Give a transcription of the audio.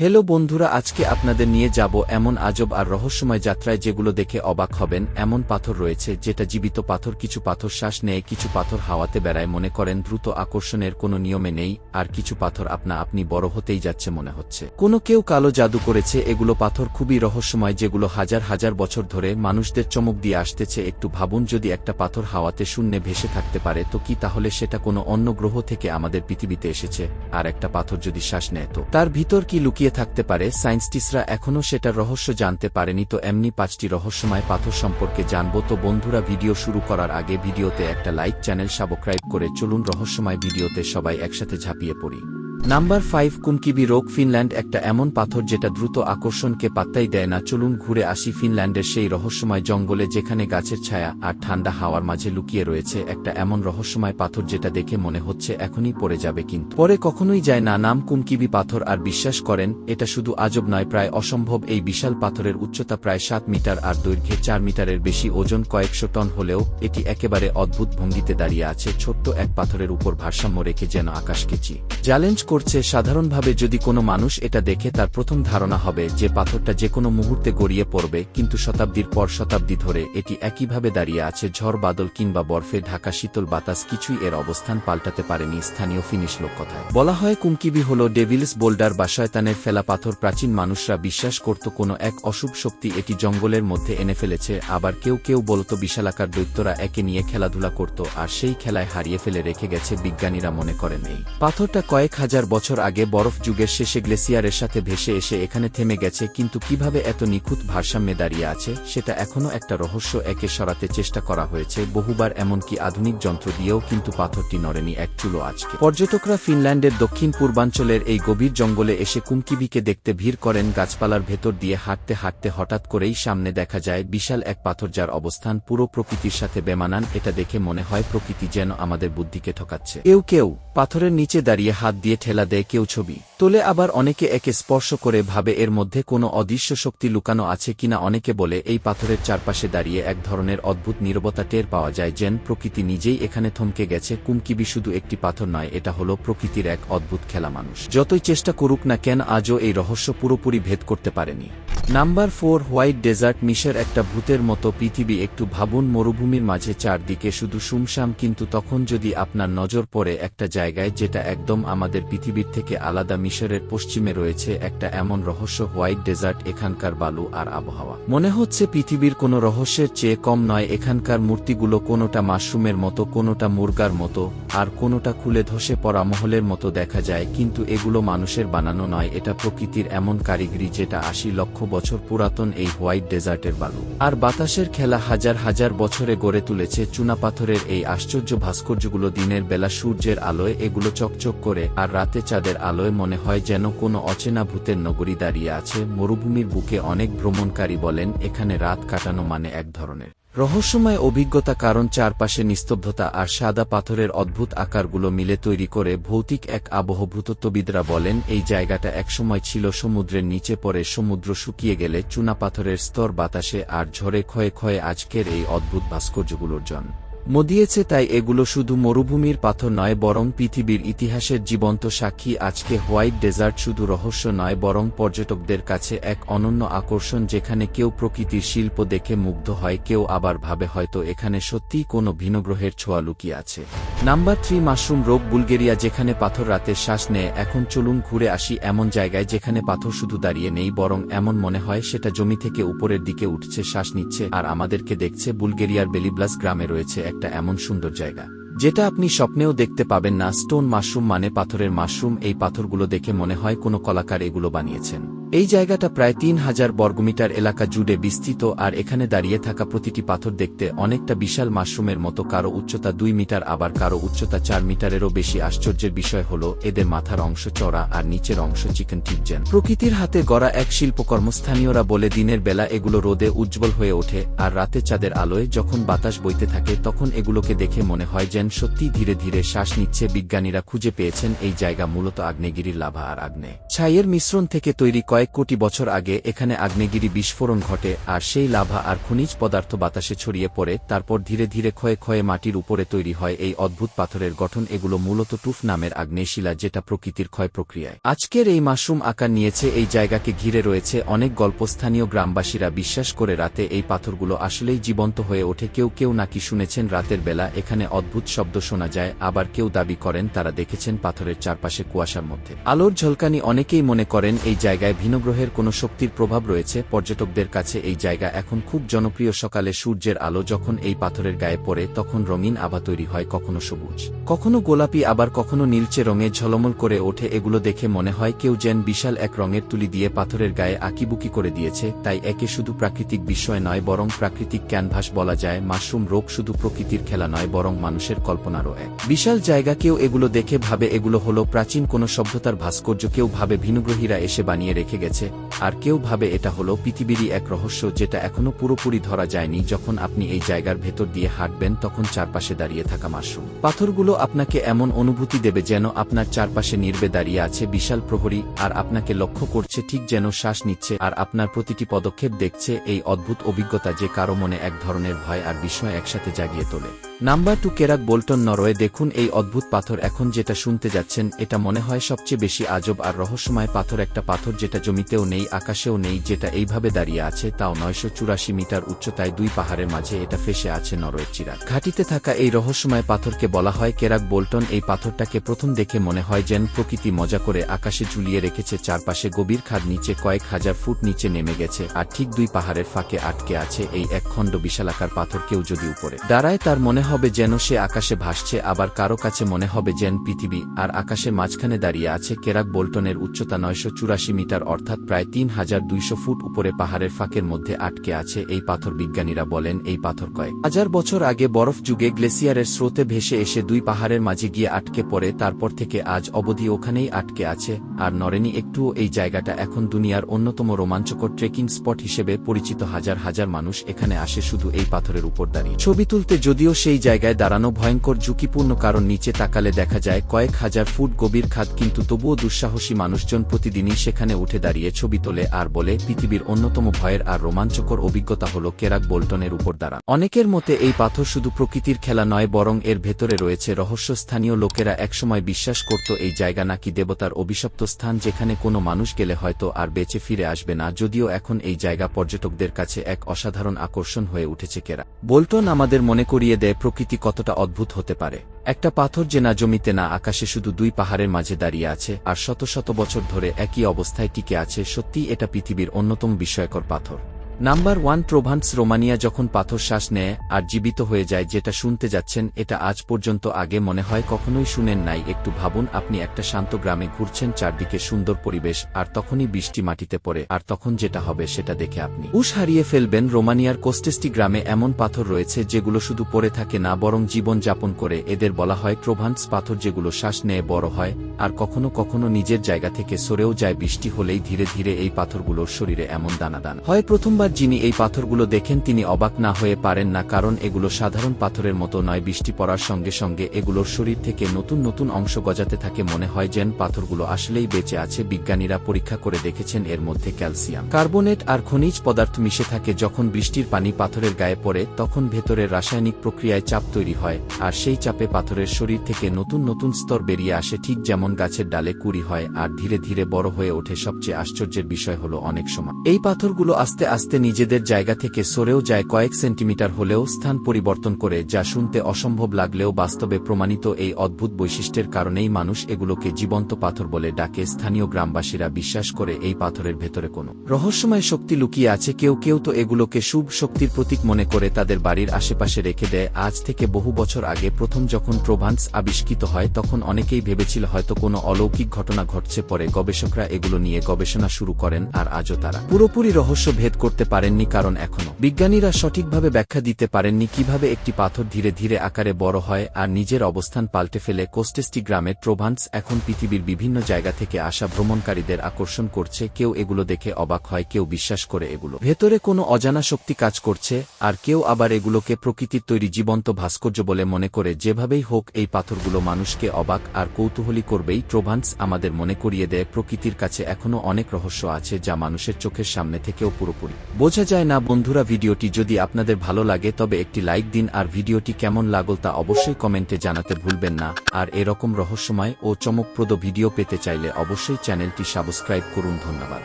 Hello বন্ধুরা, আজকে আপনাদের নিয়ে যাব এমন আজব আর রহস্যময় যাত্রায় যেগুলো দেখে অবাক হবেন। এমন পাথর রয়েছে, যেটা জীবিত পাথর কিছু পাথর শ্বাস নেয়, কিছু পাথর হাওয়াতে বেড়ায়। মনে করেন, দ্রুত আকর্ষণের কোনো নিয়মে নেই, আর কিছু পাথর আপনা আপনি বড় হতেই যাচ্ছে মনে হচ্ছে। কোনো কেউ কালো জাদু করেছে, এগুলো পাথর খুবই রহস্যময়, যেগুলো হাজার হাজার বছর ধরে মানুষদের চমক দিয়ে আসতেছে। একটু ভাবুন, যদি একটা পাথর হাওয়াতে শূন্যে ভেসে থাকতে পারে, তো কি তাহলে সেটা কোনো অন্য গ্রহ থেকে আমাদের পৃথিবীতে এসেছে? আর একটা পাথর যদি শ্বাস নেয় তো? তার ভিতর কি লুকিয়ে থাকতে পারে সায়েন্সটিসরা এখনও সেটার রহস্য জানতে পারেনি, তো এমনি পাঁচটি রহস্যময় পাথর সম্পর্কে জানব। তো বন্ধুরা, ভিডিও শুরু করার আগে ভিডিওতে একটা লাইক, চ্যানেল সাবস্ক্রাইব করে চলুন রহস্যময় ভিডিওতে সবাই একসাথে ঝাঁপিয়ে পড়ি। নাম্বার ফাইভ কুমকিবি রোগ ফিনল্যান্ড একটা এমন পাথর যেটা দ্রুত আকর্ষণকে পাত্তাই দেয় না। চলুন ঘুরে আসি ফিনল্যান্ডের সেই রহস্যময় জঙ্গলে যেখানে গাছের ছায়া আর ঠান্ডা হাওয়ার মাঝে লুকিয়ে রয়েছে একটা এমন রহস্যময় পাথর যেটা দেখে মনে হচ্ছে এখনই পড়ে যাবে কিন্তু পরে কখনোই যায় না। নাম কুমকিবি পাথর আর বিশ্বাস করেন, এটা শুধু আজব নয়, প্রায় অসম্ভব। এই বিশাল পাথরের উচ্চতা প্রায় সাত মিটার আর দৈর্ঘ্যে চার মিটারের বেশি, ওজন কয়েকশো টন হলেও এটি একেবারে অদ্ভুত ভঙ্গিতে দাঁড়িয়ে আছে। ছোট্ট এক পাথরের উপর ভারসাম্য রেখে যেন আকাশকে চি চ্যালেঞ্জ করছে, সাধারণভাবে যদি কোনো মানুষ এটা দেখে, তার প্রথম ধারণা হবে যে পাথরটা যে কোনো মুহূর্তে গড়িয়ে পড়বে, কিন্তু শতাব্দীর পর শতাব্দী ধরে এটি একইভাবে দাঁড়িয়ে আছে, ঝড়, বাদল কিংবা বরফে ঢাকা শীতল বাতাস, কিছুই এর অবস্থান পাল্টাতে পারেনি স্থানীয় ফিনিশ লোক কথায় বলা হয় কুমকিবি হল ডেভিলস বোল্ডার বা শয়তানের ফেলা পাথর, প্রাচীন মানুষরা বিশ্বাস করত কোনো এক অশুভ শক্তি এটি জঙ্গলের মধ্যে এনে ফেলেছে, আবার কেউ কেউ বলত বিশালাকার দৈত্যরা একে নিয়ে খেলাধুলা করত, আর সেই খেলায় হারিয়ে ফেলে রেখে গেছে বিজ্ঞানীরা মনে করেন এই। পাথরটা কয়েক হাজার বছর আগে বরফ যুগের শেষে গ্লেসিয়ারের সাথে ভেসে এসে এখানে থেমে গেছে, কিন্তু কীভাবে এত নিখুঁত ভারসাম্যে দাঁড়িয়ে আছে, সেটা এখনও একটা রহস্য একে সরাতে চেষ্টা করা হয়েছে, বহুবার এমনকি আধুনিক যন্ত্র দিয়েও কিন্তু পাথরটি নড়েনি এক চুলো আজকে পর্যটকরা ফিনল্যান্ডের দক্ষিণ পূর্বাঞ্চলের এই গভীর জঙ্গলে এসে কুমকিবিকে দেখতে ভিড় করেন, গাছপালার ভেতর দিয়ে হাঁটতে হাঁটতে হঠাৎ করেই সামনে দেখা যায় বিশাল এক পাথর যার অবস্থান পুরো প্রকৃতির সাথে বেমানান, এটা দেখে মনে হয় প্রকৃতি যেন আমাদের বুদ্ধিকে ঠকাচ্ছে। কেউ কেউ পাথরের নিচে দাঁড়িয়ে হাত দিয়ে ঠেলা দেয় কেউ ছবি। তোলে আবার অনেকে একে স্পর্শ করে ভাবে এর মধ্যে কোনো অদৃশ্য শক্তি লুকানো আছে কিনা অনেকে বলে এই পাথরের চারপাশে দাঁড়িয়ে এক ধরনের অদ্ভুত নিরবতা টের পাওয়া যায় যেন প্রকৃতি নিজেই এখানে থমকে গেছে। কুমকিবি শুধু একটি পাথর নয়, এটা হলো প্রকৃতির এক অদ্ভুত খেলা মানুষ যতই চেষ্টা করুক না কেন, আজও এই রহস্য পুরোপুরি ভেদ করতে পারেনি। নাম্বার ফোর, হোয়াইট ডেজার্ট মিশের একটা ভূতের মতো পৃথিবী একটু ভাবুন, মরুভূমির মাঝে চারদিকে শুধু শুমশাম কিন্তু তখন যদি আপনার নজর পড়ে একটা জায়গায় যেটা একদম আমাদের পৃথিবীর থেকে আলাদা, মিশরের পশ্চিমে রয়েছে একটা এমন রহস্য, হোয়াইট ডেজার্ট, এখানকার বালু আর আবহাওয়া। মনে হচ্ছে পৃথিবীর কোনো রহস্যের চেয়ে কম নয়, এখানকার মূর্তিগুলো কোনোটা মাশরুমের মতো, কোনোটা মুরগার মতো, আর কোনোটা খুলে ধসে পড়া মহলের মতো দেখা যায়, কিন্তু এগুলো মানুষের বানানো নয়, এটা প্রকৃতির এমন কারিগরি যেটা আশি লক্ষ বছর পুরাতন এই হোয়াইট ডেজার্টের বালু। আর বাতাসের খেলা হাজার হাজার বছরে গড়ে তুলেছে চুনাপাথরের এই আশ্চর্য ভাস্কর্যগুলো দিনের বেলা সূর্যের আলোয় এগুলো চকচক করে, আর রাতে চাঁদের আলোয় মনে হয় যেন কোনো অচেনা ভূতের নগরী দাঁড়িয়ে আছে। মরুভূমির বুকে অনেক ভ্রমণকারী বলেন, এখানে রাত কাটানো মানে এক ধরনের রহস্যময় অভিজ্ঞতা কারণ চারপাশে নিস্তব্ধতা আর সাদা পাথরের অদ্ভুত আকারগুলো মিলে তৈরি করে ভৌতিক এক আবহ ভূতত্ববিদরা বলেন, এই জায়গাটা একসময় ছিল সমুদ্রের নিচে পরে সমুদ্র শুকিয়ে গেলে চুনাপাথরের স্তর বাতাসে আর ঝরে ক্ষয়ে ক্ষয়ে আজকের এই অদ্ভুত ভাস্কর্যগুলোর জন্ম মদিয়েছে তাই এগুলো শুধু মরুভূমির পাথর নয় বরং পৃথিবীর ইতিহাসের জীবন্ত সাক্ষী। আজকে হোয়াইট ডেজার্ট শুধু রহস্য নয়, বরং পর্যটকদের কাছে এক অনন্য আকর্ষণ যেখানে কেউ প্রকৃতির শিল্প দেখে মুগ্ধ হয়, কেউ আবার ভাবে হয়তো এখানে সত্যিই কোনো ভিনগ্রহের ছোঁয়া লুকিয়ে আছে। Number three, mushroom rock Bulgaria যেখানে পাথর রাতের শ্বাস নেয়, এখন চলুন ঘুরে আসি এমন জায়গায় যেখানে পাথর শুধু দাঁড়িয়ে নেই, বরং এমন মনে হয় সেটা জমি থেকে উপরের দিকে উঠছে, শ্বাস নিচ্ছে, আর আমাদেরকে দেখছে বুলগেরিয়ার বেলিব্লাস গ্রামে রয়েছে একটা এমন সুন্দর জায়গা, যেটা আপনি স্বপ্নেও দেখতে পাবেন না। স্টোন মাশরুম মানে পাথরের মাশরুম। এই পাথরগুলো দেখে মনে হয় কোনো কলাকার এগুলো বানিয়েছেন। এই জায়গাটা প্রায় তিন হাজার বর্গমিটার এলাকা জুড়ে বিস্তৃত আর এখানে দাঁড়িয়ে থাকা প্রতিটি পাথর দেখতে অনেকটা বিশাল মাশরুমের মতো কারও উচ্চতা দুই মিটার আবার কারও উচ্চতা চার মিটারেরও বেশি। আশ্চর্যের বিষয় হল, এদের মাথার অংশ চড়া আর নিচের অংশ চিকেন টিপজেন। প্রকৃতির হাতে গড়া এক শিল্পকর্ম স্থানীয়রা বলে, দিনের বেলা এগুলো রোদে উজ্জ্বল হয়ে ওঠে আর রাতে চাঁদের আলোয় যখন বাতাস বইতে থাকে, তখন এগুলোকে দেখে মনে হয় যেন সত্যি ধীরে ধীরে শ্বাস নিচ্ছে বিজ্ঞানীরা। খুঁজে পেয়েছেন এই জায়গা মূলত আগ্নেয়গিরির লাভা আর আগ্নেয়। ছাইয়ের মিশ্রণ থেকে তৈরি কয়েক কয়েক কোটি বছর আগে এখানে আগ্নেয়গিরি বিস্ফোরণ ঘটে, আর সেই লাভা আর খনিজ পদার্থ বাতাসে ছড়িয়ে পড়ে, তারপর ধীরে ধীরে ক্ষয়ে ক্ষয়ে মাটির উপরে তৈরি হয় এই অদ্ভুত পাথরের গঠন এগুলো মূলত টুফ নামের আগ্নেয়শিলা যেটা প্রকৃতির ক্ষয় প্রক্রিয়ায়। আজকের এই মাশরুম আকার নিয়েছে এই জায়গাকে ঘিরে রয়েছে অনেক গল্প স্থানীয় গ্রামবাসীরা বিশ্বাস করে রাতে এই পাথরগুলো আসলেই জীবন্ত হয়ে ওঠে, কেউ কেউ নাকি শুনেছেন রাতের বেলা এখানে অদ্ভুত শব্দ শোনা যায়, আবার কেউ দাবি করেন তারা দেখেছেন পাথরের চারপাশে কুয়াশার মধ্যে। আলোর ঝলকানি অনেকেই মনে করেন এই জায়গায় ভিনগ্রহের কোনো শক্তির প্রভাব রয়েছে, পর্যটকদের কাছে এই জায়গা এখন খুব জনপ্রিয়। সকালে সূর্যের আলো যখন এই পাথরের গায়ে পড়ে, তখন রঙিন আভা তৈরি হয়, কখনো সবুজ। কখনো গোলাপি, আবার কখনো নীলচে রঙে ঝলমল করে ওঠে, এগুলো দেখে মনে হয় কেউ যেন বিশাল এক রঙের তুলি দিয়ে পাথরের গায়ে আঁকিবুকি করে দিয়েছে। তাই একে শুধু প্রাকৃতিক বিষয় নয়, বরং প্রাকৃতিক ক্যানভাস বলা যায়। মাশরুম রোগ শুধু প্রকৃতির খেলা নয়, বরং মানুষের কল্পনারও এক। বিশাল জায়গা কেউ এগুলো দেখে ভাবে, এগুলো হলো প্রাচীন কোনো সভ্যতার ভাস্কর্য। কেউ ভাবে, ভিনগ্রহীরা এসে বানিয়ে রেখে গেছে, আর কেউ ভাবে এটা হলো পৃথিবীরই এক রহস্য যেটা এখনও পুরোপুরি ধরা যায়নি। যখন আপনি এই জায়গার ভেতর দিয়ে হাঁটবেন, তখন চারপাশে দাঁড়িয়ে থাকা মাশরুম। পাথরগুলো আপনাকে এমন অনুভূতি দেবে যেন আপনার চারপাশে নির্বে দাঁড়িয়ে আছে বিশাল প্রহরী, আর আপনাকে লক্ষ্য করছে ঠিক যেন শ্বাস নিচ্ছে, আর আপনার প্রতিটি পদক্ষেপ দেখছে এই অদ্ভুত অভিজ্ঞতা যে কারও মনে এক ধরনের ভয় আর বিস্ময় একসাথে জাগিয়ে তোলে। Number two Kjeragbolten Norway, দেখুন এই অদ্ভুত পাথর এখন যেটা শুনতে যাচ্ছেন, এটা মনে হয় সবচেয়ে বেশি আজব আর রহস্যময় পাথর, একটা পাথর যেটা জমিতেও নেই, আকাশেও নেই, যেটা এইভাবে দাঁড়িয়ে আছে তাও নয়শো চুরাশি মিটার উচ্চতায় দুই পাহাড়ের মাঝে এটা ফেসে আছে নরওয়ের চিরাগ। ঘাটিতে থাকা এই রহস্যময় পাথরকে বলা হয় কেরাক বোল্টন। এই পাথরটাকে প্রথম দেখে মনে হয় যেন প্রকৃতি মজা করে আকাশে ঝুলিয়ে রেখেছে, চারপাশে গভীর খাদ নিচে কয়েক হাজার ফুট নিচে নেমে গেছে আর ঠিক দুই পাহাড়ের ফাঁকে আটকে আছে এই এক খণ্ড বিশালাকার পাথর কেউ যদি উপরে দাঁড়ায় তার মনে হবে যেন সে আকাশে ভাসছে, আবার কারও কাছে মনে হবে যেন পৃথিবী। আর আকাশের মাঝখানে দাঁড়িয়ে আছে কেরাক বোল্টনের উচ্চতা নয়শো চুরাশি মিটার অর্থাৎ প্রায় তিন হাজার দুইশো ফুট উপরে পাহাড়ের ফাঁকের মধ্যে আটকে আছে এই পাথর বিজ্ঞানীরা বলেন এই পাথর কয়েক হাজার বছর আগে বরফ যুগে গ্লেসিয়ারের স্রোতে ভেসে এসে দুই পাহাড়ের মাঝে গিয়ে আটকে পড়ে, তারপর থেকে আজ অবধি ওখানেই আটকে আছে। আর নরেনি একটুও এই জায়গাটা এখন দুনিয়ার অন্যতম রোমাঞ্চকর ট্রেকিং স্পট হিসেবে পরিচিত। হাজার হাজার মানুষ এখানে আসে শুধু এই পাথরের উপর দাঁড়িয়ে। ছবি তুলতে যদিও সেই জায়গায় দাঁড়ানো ভয়ঙ্কর ঝুঁকিপূর্ণ কারণ নিচে তাকালে দেখা যায় কয়েক হাজার ফুট গভীর খাদ, কিন্তু তবুও দুঃসাহসী মানুষজন প্রতিদিনই সেখানে উঠে দাঁড়িয়ে ছবি তোলে আর বলে, পৃথিবীর অন্যতম ভয়ের আর রোমাঞ্চকর অভিজ্ঞতা হল কেরাক বোল্টনের উপর দ্বারা অনেকের মতে এই পাথর শুধু প্রকৃতির খেলা নয়, বরং এর ভেতরে রয়েছে রহস্য স্থানীয় লোকেরা একসময় বিশ্বাস করত এই জায়গা নাকি দেবতার অভিশপ্ত স্থান যেখানে কোনো মানুষ গেলে হয়তো আর বেঁচে ফিরে আসবে না, যদিও এখন এই জায়গা পর্যটকদের কাছে এক অসাধারণ আকর্ষণ হয়ে উঠেছে কেরা বোল্টন আমাদের মনে করিয়ে দেয় প্রকৃতি কতটা অদ্ভুত হতে পারে। একটা পাথর যে না জমিতে না আকাশে শুধু দুই পাহাড়ের মাঝে দাঁড়িয়ে আছে, আর শত শত বছর ধরে একই অবস্থায় টিকে আছে সত্যি এটা পৃথিবীর অন্যতম বিস্ময়কর পাথর। নাম্বার ওয়ান প্রভান্স রোমানিয়া যখন পাথর শ্বাস নেয় আর জীবিত হয়ে যায় যেটা শুনতে যাচ্ছেন, এটা আজ পর্যন্ত আগে মনে হয় কখনোই শুনেন নাই। একটু ভাবুন, আপনি একটা শান্ত গ্রামে ঘুরছেন, চারদিকে সুন্দর পরিবেশ, আর তখনই বৃষ্টি মাটিতে পড়ে, আর তখন যেটা হবে সেটা দেখে আপনি। উস হারিয়ে ফেলবেন, রোমানিয়ার কোস্টেস্টি গ্রামে এমন পাথর রয়েছে যেগুলো শুধু পড়ে থাকে না, বরং জীবন যাপন করে। এদের বলা হয় প্রভান্স পাথর যেগুলো শ্বাস নেয় বড় হয়, আর কখনো কখনো নিজের জায়গা থেকে সরেও যায়। বৃষ্টি হলেই ধীরে ধীরে এই পাথরগুলোর শরীরে এমন দানাদান হয়। প্রথমবার যিনি এই পাথরগুলো দেখেন তিনি অবাক না হয়ে পারেন না কারণ এগুলো সাধারণ পাথরের মতো নয়। বৃষ্টি পড়ার সঙ্গে সঙ্গে এগুলোর শরীর থেকে নতুন নতুন অংশ গজাতে থাকে। মনে হয় যেন পাথরগুলো আসলেই বেঁচে আছে। বিজ্ঞানীরা পরীক্ষা করে দেখেছেন এর মধ্যে ক্যালসিয়াম, কার্বনেট আর খনিজ পদার্থ মিশে থাকে। যখন বৃষ্টির পানি পাথরের গায়ে পড়ে, তখন ভেতরের রাসায়নিক প্রক্রিয়ায় চাপ তৈরি হয় আর সেই চাপে পাথরের শরীর থেকে নতুন নতুন স্তর বেরিয়ে আসে। ঠিক যেমন গাছের ডালে কুড়ি হয় আর ধীরে ধীরে বড় হয়ে ওঠে। সবচেয়ে আশ্চর্যের বিষয় হলো অনেক সময়। এই পাথরগুলো আস্তে আস্তে নিজেদের জায়গা থেকে সরেও যায় কয়েক সেন্টিমিটার হলেও স্থান পরিবর্তন করে, যা শুনতে অসম্ভব লাগলেও বাস্তবে প্রমাণিত এই অদ্ভুত বৈশিষ্ট্যের কারণেই মানুষ এগুলোকে জীবন্ত পাথর বলে ডাকে। স্থানীয় গ্রামবাসীরা বিশ্বাস করে এই পাথরের ভেতরে কোনো রহস্যময় শক্তি লুকিয়ে আছে। কেউ কেউ তো এগুলোকে শুভ শক্তির প্রতীক মনে করে তাদের বাড়ির আশেপাশে রেখে দেয়। আজ থেকে বহু বছর আগে প্রথম যখন প্রভান্স আবিষ্কৃত হয়, তখন অনেকেই ভেবেছিল হয়তো কোনো অলৌকিক ঘটনা ঘটছে। পরে গবেষকরা এগুলো নিয়ে গবেষণা শুরু করেন, আর আজও তারা পুরোপুরি রহস্য ভেদ করতে করতে পারেননি কারণ এখনও। বিজ্ঞানীরা সঠিকভাবে ব্যাখ্যা দিতে পারেননি কীভাবে একটি পাথর ধীরে ধীরে আকারে বড় হয় আর নিজের অবস্থান পাল্টে ফেলে কোস্টেস্টি গ্রামের ট্রোভান্স এখন পৃথিবীর বিভিন্ন জায়গা থেকে আসা ভ্রমণকারীদের আকর্ষণ করছে, কেউ এগুলো দেখে অবাক হয়, কেউ বিশ্বাস করে এগুলো। ভেতরে কোনো অজানা শক্তি কাজ করছে আর কেউ আবার এগুলোকে প্রকৃতির তৈরি জীবন্ত ভাস্কর্য বলে মনে করে, যেভাবেই হোক এই পাথরগুলো মানুষকে অবাক আর কৌতূহলী করবেই। ট্রোভান্স আমাদের মনে করিয়ে দেয়, প্রকৃতির কাছে এখনও অনেক রহস্য আছে যা মানুষের চোখের সামনে থেকেও পুরোপুরি বোঝা যায় না বন্ধুরা ভিডিওটি যদি আপনাদের ভালো লাগে তবে একটি লাইক দিন আর ভিডিওটি কেমন লাগল তা অবশ্যই কমেন্টে জানাতে ভুলবেন না। আর এরকম রহস্যময় ও চমকপ্রদ ভিডিও পেতে চাইলে অবশ্যই চ্যানেলটি সাবস্ক্রাইব করুন ধন্যবাদ।